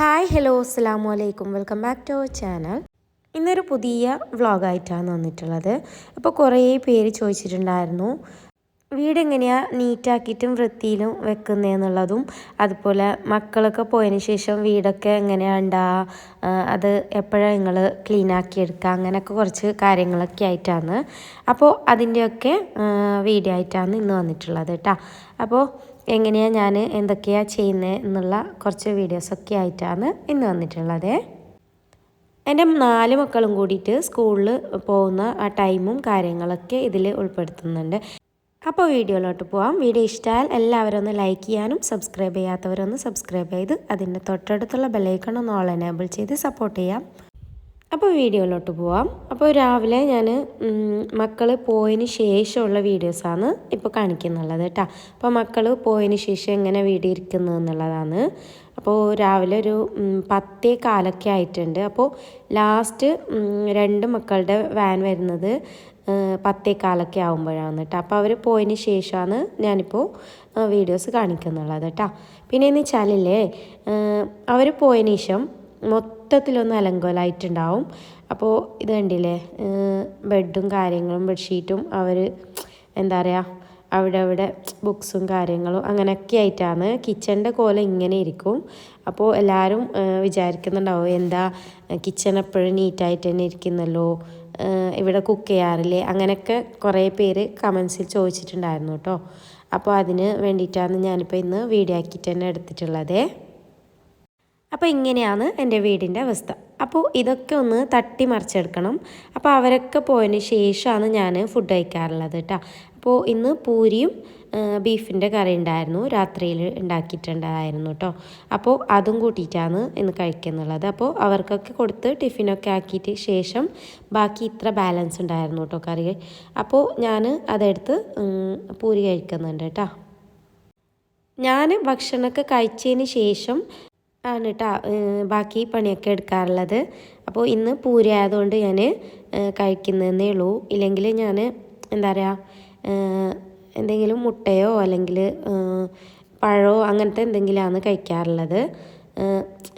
Hi hello അസ്സാം വലൈക്കും welcome back to our channel. ഇന്നൊരു പുതിയ വ്ളോഗായിട്ടാണ് വന്നിട്ടുള്ളത്. അപ്പോൾ കുറേ പേര് ചോദിച്ചിട്ടുണ്ടായിരുന്നു വീട് എങ്ങനെയാണ് നീറ്റാക്കിയിട്ടും വൃത്തിയിലും വെക്കുന്നതെന്നുള്ളതും അതുപോലെ മക്കളൊക്കെ പോയതിന് ശേഷം വീടൊക്കെ എങ്ങനെയാണ് ഉണ്ടാവുക അത് എപ്പോഴാണ് നിങ്ങൾ ക്ലീൻ ആക്കി എടുക്കുക അങ്ങനെയൊക്കെ കുറച്ച് കാര്യങ്ങളൊക്കെ ആയിട്ടാണ്. അപ്പോൾ അതിന്റെയൊക്കെ വീഡിയോ ആയിട്ടാണ് ഇന്ന് വന്നിട്ടുള്ളത് കേട്ടോ. അപ്പോൾ എങ്ങനെയാണ് ഞാൻ എന്തൊക്കെയാണ് ചെയ്യുന്നത് എന്നുള്ള കുറച്ച് വീഡിയോസൊക്കെ ആയിട്ടാണ് ഇന്ന് വന്നിട്ടുള്ളത്. എന്റെ നാല് മക്കളും കൂടിയിട്ട് സ്കൂളിൽ പോകുന്ന ആ ടൈമും കാര്യങ്ങളൊക്കെ ഇതിൽ ഉൾപ്പെടുത്തുന്നുണ്ട്. അപ്പോൾ വീഡിയോയിലോട്ട് പോവാം. വീഡിയോ ഇഷ്ടമായാൽ എല്ലാവരും ഒന്ന് ലൈക്ക് ചെയ്യാനും സബ്സ്ക്രൈബ് ചെയ്യാത്തവരൊന്ന് സബ്സ്ക്രൈബ് ചെയ്ത് അതിന്റെ തൊട്ടടുത്തുള്ള ബെല്ലൈക്കൺ ഒന്ന് ഓൾ എനേബിൾ ചെയ്ത് സപ്പോർട്ട് ചെയ്യാം. അപ്പോൾ വീഡിയോയിലോട്ട് പോവാം. അപ്പോൾ രാവിലെ ഞാൻ മക്കൾ പോയതിന് ശേഷമുള്ള വീഡിയോസാണ് ഇപ്പോൾ കാണിക്കുന്നുള്ളത് കേട്ടോ അപ്പോൾ മക്കൾ പോയതിന് ശേഷം എങ്ങനെ വീഡിയോ ഇരിക്കുന്നത് എന്നുള്ളതാണ്. അപ്പോൾ രാവിലെ ഒരു പത്തേ കാലൊക്കെ ആയിട്ടുണ്ട്. അപ്പോൾ ലാസ്റ്റ് രണ്ട് മക്കളുടെ വാൻ വരുന്നത് പത്തേ കാലൊക്കെ ആകുമ്പോഴാണ് കേട്ടോ അപ്പോൾ അവർ പോയതിന് ശേഷമാണ് ഞാനിപ്പോൾ വീഡിയോസ് കാണിക്കുന്നുള്ളത് കേട്ടോ പിന്നെ എന്ന് വെച്ചാലില്ലേ അവർ പോയതിന് ശേഷം മൊത്തത്തിലൊന്ന് അലങ്കോലായിട്ടുണ്ടാവും. അപ്പോൾ ഇത് കണ്ടില്ലേ? ബെഡും കാര്യങ്ങളും ബെഡ്ഷീറ്റും അവർ എന്താ പറയുക അവിടെ അവിടെ ബുക്സും കാര്യങ്ങളും അങ്ങനെയൊക്കെ ആയിട്ടാണ്. കിച്ചണിന്റെ കോലം ഇങ്ങനെ ഇരിക്കും. അപ്പോൾ എല്ലാവരും വിചാരിക്കുന്നുണ്ടാവും എന്താ കിച്ചൺ എപ്പോഴും നീറ്റായിട്ട് തന്നെ ഇരിക്കുന്നല്ലോ? ഇവിടെ കുക്ക് ചെയ്യാറില്ലേ? അങ്ങനെയൊക്കെ കുറേ പേര് കമൻസിൽ ചോദിച്ചിട്ടുണ്ടായിരുന്നു കേട്ടോ. അപ്പോൾ അതിന് വേണ്ടിയിട്ടാണ് ഞാനിപ്പോൾ ഇന്ന് വീഡിയോ ആക്കിയിട്ട് തന്നെ എടുത്തിട്ടുള്ളത്. അപ്പോൾ ഇങ്ങനെയാണ് എന്റെ വീടിന്റെ അവസ്ഥ. അപ്പോൾ ഇതൊക്കെ ഒന്ന് തട്ടി മറിച്ചെടുക്കണം. അപ്പോൾ അവരൊക്കെ പോയതിന് ശേഷമാണ് ഞാൻ ഫുഡ് കഴിക്കാറുള്ളത് കേട്ടോ അപ്പോൾ ഇന്ന് പൂരിയും ബീഫിന്റെ കറി ഉണ്ടായിരുന്നു. രാത്രിയിൽ ഉണ്ടാക്കിയിട്ടുണ്ടായിരുന്നു കേട്ടോ അപ്പോൾ അതും കൂട്ടിയിട്ടാണ് ഇന്ന് കഴിക്കുന്നുള്ളത്. അപ്പോൾ അവർക്കൊക്കെ കൊടുത്ത് ടിഫിനൊക്കെ ആക്കിയിട്ട് ശേഷം ബാക്കി ഇത്ര ബാലൻസ് ഉണ്ടായിരുന്നു കേട്ടോ കറി. അപ്പോൾ ഞാൻ അതെടുത്ത് പൂരി കഴിക്കുന്നുണ്ട് കേട്ടോ ഞാൻ ഭക്ഷണമൊക്കെ കഴിച്ചതിന് ശേഷം ആണ് കേട്ടോ ബാക്കി പണിയൊക്കെ എടുക്കാറുള്ളത്. അപ്പോൾ ഇന്ന് പൂരി ആയതുകൊണ്ട് ഞാൻ കഴിക്കുന്നതേ ഉള്ളൂ. ഇല്ലെങ്കിൽ ഞാൻ എന്താ പറയുക എന്തെങ്കിലും മുട്ടയോ അല്ലെങ്കിൽ പഴമോ അങ്ങനത്തെ എന്തെങ്കിലുമാണ് കഴിക്കാറുള്ളത്.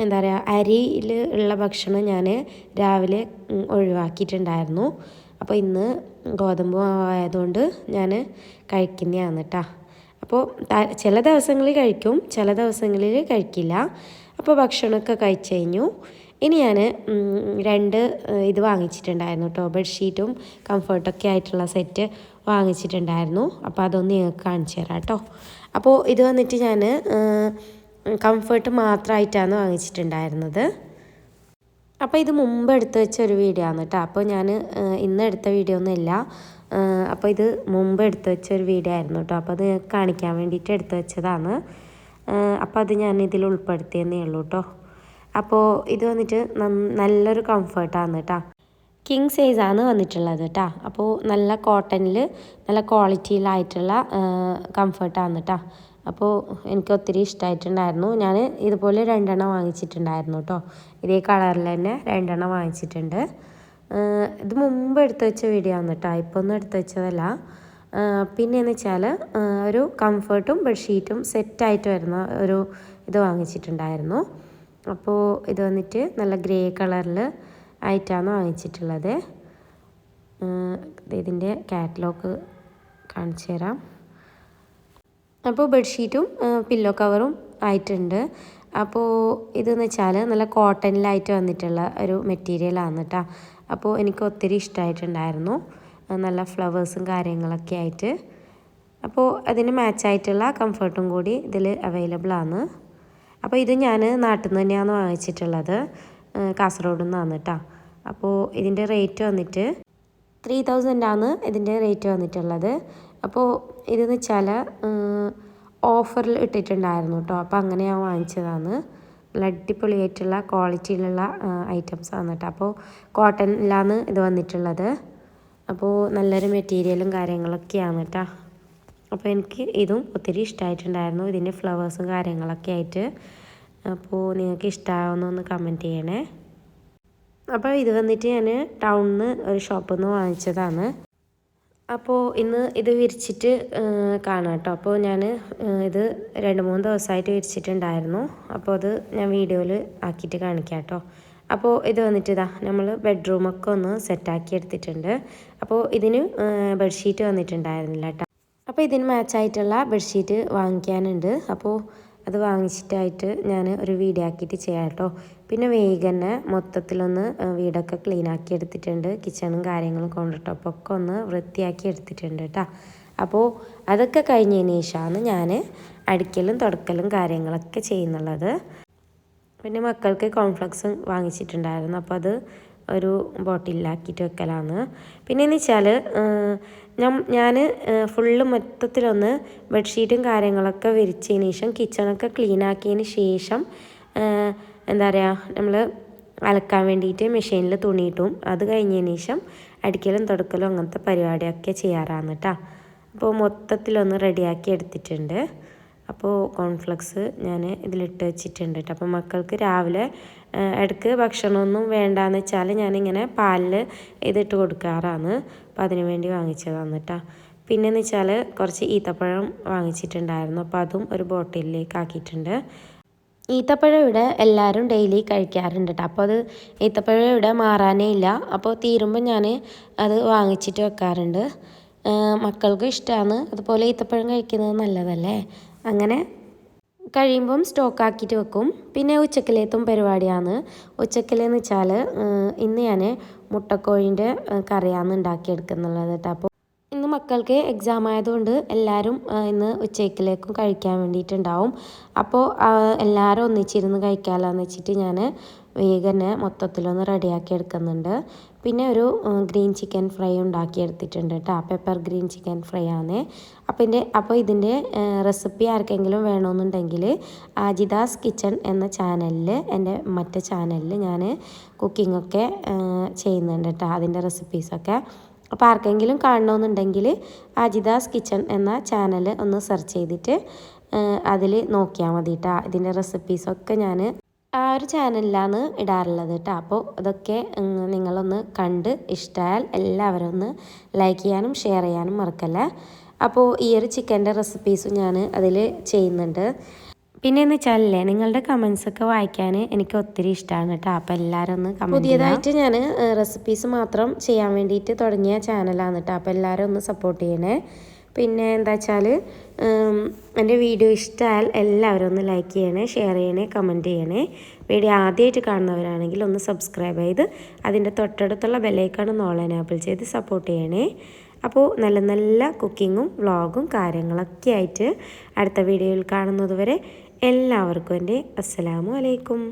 എന്താ പറയുക അരിയിൽ ഉള്ള ഭക്ഷണം ഞാൻ രാവിലെ ഒഴിവാക്കിയിട്ടുണ്ടായിരുന്നു. അപ്പോൾ ഇന്ന് ഗോതമ്പ് ആയതുകൊണ്ട് ഞാൻ കഴിക്കുന്നതാണ് കേട്ടോ അപ്പോൾ ചില ദിവസങ്ങളിൽ കഴിക്കും ചില ദിവസങ്ങളിൽ കഴിക്കില്ല. അപ്പോൾ ഭക്ഷണമൊക്കെ കഴിച്ചു കഴിഞ്ഞു. ഇനി ഞാൻ രണ്ട് ഇത് വാങ്ങിച്ചിട്ടുണ്ടായിരുന്നു കേട്ടോ. ബെഡ്ഷീറ്റും കംഫർട്ടൊക്കെ ആയിട്ടുള്ള സെറ്റ് വാങ്ങിച്ചിട്ടുണ്ടായിരുന്നു. അപ്പോൾ അതൊന്ന് നിങ്ങൾക്ക് കാണിച്ചു തരാം കേട്ടോ. അപ്പോൾ ഇത് വന്നിട്ട് ഞാൻ കംഫർട്ട് മാത്രമായിട്ടാണ് വാങ്ങിച്ചിട്ടുണ്ടായിരുന്നത്. അപ്പോൾ ഇത് മുമ്പ് എടുത്തു വെച്ച ഒരു വീഡിയോ ആണ് കേട്ടോ. അപ്പോൾ ഞാൻ ഇന്ന് എടുത്ത വീഡിയോ ഒന്നുമില്ല അപ്പോൾ ഇത് മുമ്പ് എടുത്തു വെച്ച ഒരു വീഡിയോ ആയിരുന്നു കേട്ടോ. അപ്പോൾ അത് കാണിക്കാൻ വേണ്ടിയിട്ട് എടുത്തു വെച്ചതാണ്. അപ്പോൾ അത് ഞാൻ ഇതിൽ ഉൾപ്പെടുത്തിയെന്നേ ഉള്ളൂ കേട്ടോ അപ്പോൾ ഇത് വന്നിട്ട് നല്ലൊരു കംഫർട്ടാണ് കേട്ടോ കിങ് സൈസാണ് വന്നിട്ടുള്ളത് കേട്ടോ അപ്പോൾ നല്ല കോട്ടണിൽ നല്ല ക്വാളിറ്റിയിലായിട്ടുള്ള കംഫർട്ടാണ് കേട്ടോ അപ്പോൾ എനിക്ക് ഒത്തിരി ഇഷ്ടമായിട്ടുണ്ടായിരുന്നു ഞാൻ ഇതുപോലെ രണ്ടെണ്ണം വാങ്ങിച്ചിട്ടുണ്ടായിരുന്നു കേട്ടോ ഇതേ കളറിൽ തന്നെ രണ്ടെണ്ണം വാങ്ങിച്ചിട്ടുണ്ട്. ഇത് മുമ്പ് എടുത്തു വെച്ച വീഡിയോ ആണ് കേട്ടോ ഇപ്പോൾ ഒന്നും എടുത്തു വെച്ചതല്ല. പിന്നെയെന്ന് വെച്ചാൽ ഒരു കംഫർട്ടും ബെഡ്ഷീറ്റും സെറ്റായിട്ട് വരുന്ന ഒരു ഇത് വാങ്ങിച്ചിട്ടുണ്ടായിരുന്നു. അപ്പോൾ ഇത് വന്നിട്ട് നല്ല ഗ്രേ കളറിൽ ആയിട്ടാണ് വാങ്ങിച്ചിട്ടുള്ളത്. ഇതിന്റെ കാറ്റലോഗ് കാണിച്ചു തരാം. അപ്പോൾ ബെഡ്ഷീറ്റും പില്ലോ കവറും ആയിട്ടുണ്ട്. അപ്പോൾ ഇതെന്ന് വെച്ചാൽ നല്ല കോട്ടണിലായിട്ട് വന്നിട്ടുള്ള ഒരു മെറ്റീരിയലാണ് കേട്ടോ അപ്പോൾ എനിക്ക് ഒത്തിരി ഇഷ്ടമായിട്ടുണ്ടായിരുന്നു നല്ല ഫ്ലവേഴ്സും കാര്യങ്ങളൊക്കെ ആയിട്ട്. അപ്പോൾ അതിന് മാച്ചായിട്ടുള്ള കംഫർട്ടും കൂടി ഇതിൽ അവൈലബിൾ ആണ്. അപ്പോൾ ഇത് ഞാൻ നാട്ടിൽ നിന്ന് തന്നെയാണ് വാങ്ങിച്ചിട്ടുള്ളത്. കാസർഗോഡ് നിന്നാണ് കേട്ടോ അപ്പോൾ ഇതിന്റെ റേറ്റ് വന്നിട്ട് ത്രീ തൗസൻഡാണ് ഇതിന്റെ റേറ്റ് വന്നിട്ടുള്ളത്. അപ്പോൾ ഇതെന്ന് വെച്ചാൽ ഓഫറിൽ ഇട്ടിട്ടുണ്ടായിരുന്നു കേട്ടോ അപ്പോൾ അങ്ങനെ ഞാൻ വാങ്ങിച്ചതാണ്. നല്ല അടിപൊളിയായിട്ടുള്ള ക്വാളിറ്റിയിലുള്ള ഐറ്റംസ് ആണ് കേട്ടോ അപ്പോൾ കോട്ടനിലാണ് ഇത് വന്നിട്ടുള്ളത്. അപ്പോൾ നല്ലൊരു മെറ്റീരിയലും കാര്യങ്ങളൊക്കെയാണ് കേട്ടോ അപ്പോൾ എനിക്ക് ഇതും ഒത്തിരി ഇഷ്ടമായിട്ടുണ്ടായിരുന്നു ഇതിന്റെ ഫ്ലവേഴ്സും കാര്യങ്ങളൊക്കെ ആയിട്ട്. അപ്പോൾ നിങ്ങൾക്ക് ഇഷ്ടമാവുന്ന ഒന്ന് കമന്റ് ചെയ്യണേ. അപ്പോൾ ഇത് വന്നിട്ട് ഞാൻ ടൗണിൽ നിന്ന് ഒരു ഷോപ്പിൽ നിന്ന് വാങ്ങിച്ചതാണ്. അപ്പോൾ ഇന്ന് ഇത് വിരിച്ചിട്ട് കാണാം കേട്ടോ അപ്പോൾ ഞാൻ ഇത് രണ്ട് മൂന്ന് ദിവസമായിട്ട് വിരിച്ചിട്ടുണ്ടായിരുന്നു. അപ്പോൾ അത് ഞാൻ വീഡിയോയിൽ ആക്കിയിട്ട് കാണിക്കാം കേട്ടോ അപ്പോൾ ഇത് വന്നിട്ട് ഇതാ നമ്മൾ ബെഡ്റൂമൊക്കെ ഒന്ന് സെറ്റാക്കി എടുത്തിട്ടുണ്ട്. അപ്പോൾ ഇതിന് ബെഡ്ഷീറ്റ് വന്നിട്ടുണ്ടായിരുന്നില്ല കേട്ടോ അപ്പോൾ ഇതിന് മാച്ചായിട്ടുള്ള ബെഡ്ഷീറ്റ് വാങ്ങിക്കാനുണ്ട്. അപ്പോൾ അത് വാങ്ങിച്ചിട്ടായിട്ട് ഞാൻ ഒരു വീഡിയോ ആക്കിയിട്ട് ചെയ്യാം കേട്ടോ പിന്നെ വേഗം തന്നെ മൊത്തത്തിലൊന്ന് വീടൊക്കെ ക്ലീൻ ആക്കി എടുത്തിട്ടുണ്ട്. കിച്ചണും കാര്യങ്ങളും കൊണ്ടിട്ടപ്പൊക്കെ ഒന്ന് വൃത്തിയാക്കി എടുത്തിട്ടുണ്ട് കേട്ടോ അപ്പോൾ അതൊക്കെ കഴിഞ്ഞതിന് ശേഷമാണ് ഞാൻ അടിക്കലും തുടക്കലും കാര്യങ്ങളൊക്കെ ചെയ്യുന്നുള്ളത്. പിന്നെ മക്കൾക്ക് കോൺഫ്ലക്സ് വാങ്ങിച്ചിട്ടുണ്ടായിരുന്നു. അപ്പോൾ അത് ഒരു ബോട്ടിലാക്കിയിട്ട് വെക്കലാണ്. പിന്നെ എന്ന് വെച്ചാൽ ഞാൻ ഞാൻ ഫുള്ള് മൊത്തത്തിലൊന്ന് ബെഡ്ഷീറ്റും കാര്യങ്ങളൊക്കെ വിരിച്ചതിന് ശേഷം കിച്ചണൊക്കെ ക്ലീൻ ആക്കിയതിന് ശേഷം എന്താ പറയുക നമ്മൾ അലക്കാൻ വേണ്ടിയിട്ട് മെഷീനിൽ തുണിയിട്ടും അത് കഴിഞ്ഞതിന് ശേഷം അടിക്കലും തുടക്കലും അങ്ങനത്തെ പരിപാടിയൊക്കെ ചെയ്യാറാണ് കേട്ടോ അപ്പോൾ മൊത്തത്തിലൊന്ന് റെഡിയാക്കി എടുത്തിട്ടുണ്ട്. അപ്പോൾ കോൺഫ്ലക്സ് ഞാൻ ഇതിലിട്ട് വെച്ചിട്ടുണ്ട് കേട്ടോ അപ്പോൾ മക്കൾക്ക് രാവിലെ ഇടയ്ക്ക് ഭക്ഷണമൊന്നും വേണ്ടാന്ന് വെച്ചാൽ ഞാനിങ്ങനെ പാലിൽ ഇതിട്ട് കൊടുക്കാറാണ് അപ്പോൾ അതിന് വേണ്ടി വാങ്ങിച്ചതാണ് കേട്ടോ പിന്നെന്ന് വെച്ചാൽ കുറച്ച് ഈത്തപ്പഴം വാങ്ങിച്ചിട്ടുണ്ടായിരുന്നു. അപ്പോൾ അതും ഒരു ബോട്ടിലേക്ക് ആക്കിയിട്ടുണ്ട്. ഈത്തപ്പഴം ഇവിടെ എല്ലാവരും ഡെയിലി കഴിക്കാറുണ്ട് കേട്ടോ അപ്പോൾ അത് ഈത്തപ്പഴം ഇവിടെ മാറാനേ ഇല്ല. അപ്പോൾ തീരുമ്പോൾ ഞാൻ അത് വാങ്ങിച്ചിട്ട് വെക്കാറുണ്ട്. മക്കൾക്ക് ഇഷ്ടമാണ് അതുപോലെ ഈത്തപ്പഴം കഴിക്കുന്നത് നല്ലതല്ലേ? അങ്ങനെ കഴിയുമ്പം സ്റ്റോക്ക് ആക്കിയിട്ട് വെക്കും. പിന്നെ ഉച്ചക്കലേത്തും പരിപാടിയാണ്. ഉച്ചക്കലെന്ന് വെച്ചാൽ ഇന്ന് ഞാൻ മുട്ടക്കോഴിന്റെ കറിയാണ് ഉണ്ടാക്കിയെടുക്കുന്നുള്ളത് കേട്ടോ അപ്പോൾ മക്കൾക്ക് എക്സാം ആയതുകൊണ്ട് എല്ലാവരും ഇന്ന് ഉച്ചയ്ക്കിലേക്കും കഴിക്കാൻ വേണ്ടിയിട്ടുണ്ടാവും. അപ്പോൾ എല്ലാവരും ഒന്നിച്ചിരുന്ന് കഴിക്കാമല്ലോ വെച്ചിട്ട് ഞാൻ വേഗനെ മൊത്തത്തിലൊന്ന് റെഡിയാക്കി എടുക്കുന്നുണ്ട്. പിന്നെ ഒരു ഗ്രീൻ ചിക്കൻ ഫ്രൈ ഉണ്ടാക്കി എടുത്തിട്ടുണ്ട് കേട്ടോ പെപ്പർ ഗ്രീൻ ചിക്കൻ ഫ്രൈ ആണ് അപ്പം ഇതിന്റെ അപ്പോൾ ഇതിന്റെ റെസിപ്പി ആർക്കെങ്കിലും വേണമെന്നുണ്ടെങ്കിൽ ആജിദാസ് കിച്ചൺ എന്ന ചാനലിൽ എന്റെ മറ്റേ ചാനലിൽ ഞാൻ കുക്കിങ്ങൊക്കെ ചെയ്യുന്നുണ്ട് കേട്ടോ അതിന്റെ റെസിപ്പീസൊക്കെ അപ്പോൾ ആർക്കെങ്കിലും കാണണമെന്നുണ്ടെങ്കിൽ അജിദാസ് കിച്ചൺ എന്ന ചാനൽ ഒന്ന് സെർച്ച് ചെയ്തിട്ട് അതിൽ നോക്കിയാൽ മതി കേട്ടോ ഇതിന്റെ റെസിപ്പീസൊക്കെ ഞാൻ ആ ഒരു ചാനലിലാണ് ഇടാറുള്ളത് കേട്ടോ അപ്പോൾ അതൊക്കെ നിങ്ങളൊന്ന് കണ്ട് ഇഷ്ടമായാൽ എല്ലാവരും ഒന്ന് ലൈക്ക് ചെയ്യാനും ഷെയർ ചെയ്യാനും മറക്കല്ല. അപ്പോൾ ഈ ഒരു ചിക്കന്റെ റെസിപ്പീസും ഞാൻ അതിൽ ചെയ്യുന്നുണ്ട്. പിന്നെ എന്ന് നിങ്ങളുടെ കമൻസ് ഒക്കെ വായിക്കാൻ എനിക്ക് ഒത്തിരി ഇഷ്ടമാണ് കേട്ടോ. അപ്പം എല്ലാവരും ഒന്ന് പുതിയതായിട്ട് ഞാൻ റെസിപ്പീസ് മാത്രം ചെയ്യാൻ വേണ്ടിയിട്ട് തുടങ്ങിയ ചാനലാണ് കേട്ടോ. അപ്പം എല്ലാവരും ഒന്ന് സപ്പോർട്ട് ചെയ്യണേ. പിന്നെ എന്താ വെച്ചാൽ എന്റെ വീഡിയോ ഇഷ്ടമായാൽ എല്ലാവരും ഒന്ന് ലൈക്ക് ചെയ്യണേ ഷെയർ ചെയ്യണേ കമന്റ് ചെയ്യണേ. വീഡിയോ ആദ്യമായിട്ട് കാണുന്നവരാണെങ്കിൽ ഒന്ന് സബ്സ്ക്രൈബ് ചെയ്ത് അതിന്റെ തൊട്ടടുത്തുള്ള ബെല്ലൈക്കാണ് ഓൺലൈൻ ആപ്പിൾ ചെയ്ത് സപ്പോർട്ട് ചെയ്യണേ. അപ്പോൾ നല്ല നല്ല കുക്കിങ്ങും വ്ളോഗും കാര്യങ്ങളൊക്കെ ആയിട്ട് അടുത്ത വീഡിയോയിൽ കാണുന്നത് വരെ എല്ലാവർക്കും എന്റെ അസ്സലാമു അലൈക്കും.